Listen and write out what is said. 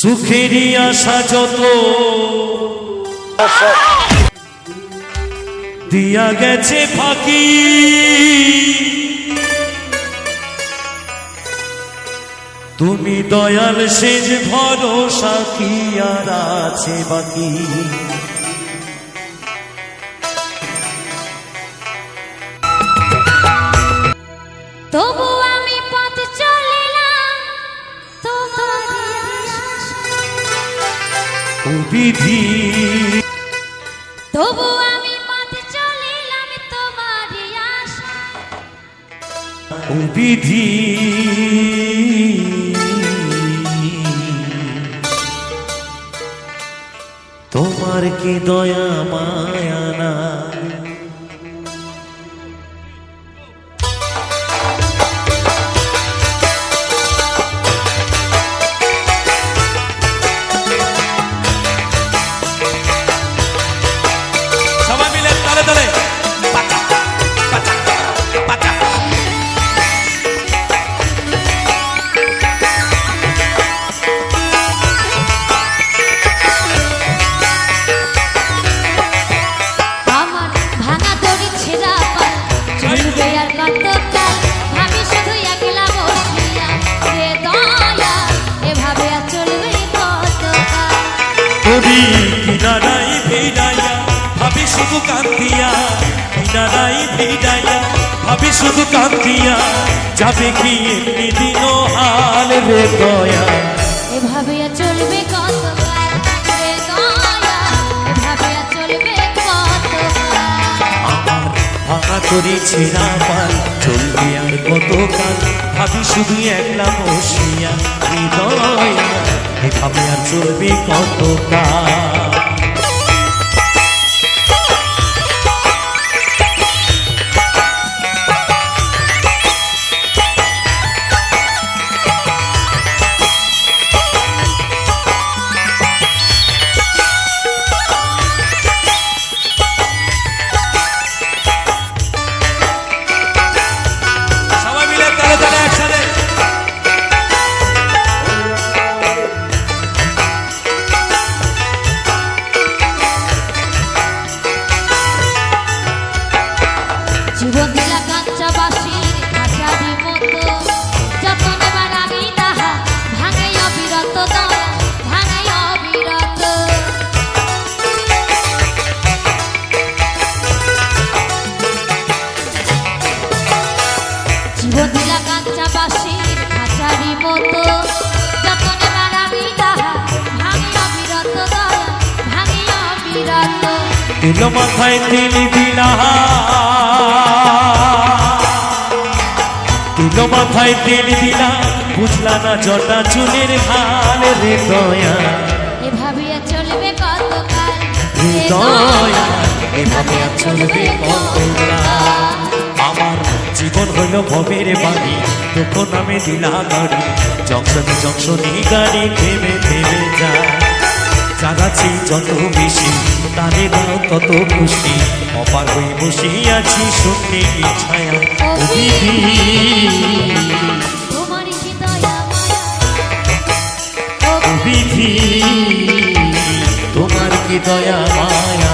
সুখেরই আশা যত। দিয়া গেছে ফাঁকি। তুমি দয়াল শেষ ভরসা, কি আর আছে বাকি? তবু বিধি। তবু আমি পথে চলিলাম তোমার আশা। বিধি। তোমার কি দয়া মায়া না শুধু কান্দিয়া কিনারাই ভিড়াইয়া ভাবি শুধু কান্দিয়া যাবে কি এমনি দিন হাল রে দয়া? এভাবে চলবে আমার ভাঙা করি ছেঁড়া পাল চলবে আর কতকাল? ভাবি শুধু একলা বসিয়া হৃদয় এভাবে আর চলবে কতকাল? জীবন দিলা কাঞ্চা বাসির আচারি মতো। যতন আমি তাহা ভাঙাই অবিরত দয়া ভাঙাই অবিরত দিল মাথায় তিল দিলা দিল মাথায় তিল দিলা বুঝলা না জটা চুলের হাল রে দয়া। এভাবে চলবে কতকাল? রে দয়া এভাবে চলবে কতকাল? জীবন হইল ভবের বাড়ি তখন আমি দিলা গাড়ি জংশনে জংশনে গাড়ি থেমে থেমে যায়। জাগাছি যত বেশি তারে দাও তত খুশি। অপার হয়ে বসে আছি কি ছায়া বিধি তোমার কি দয়া মায়া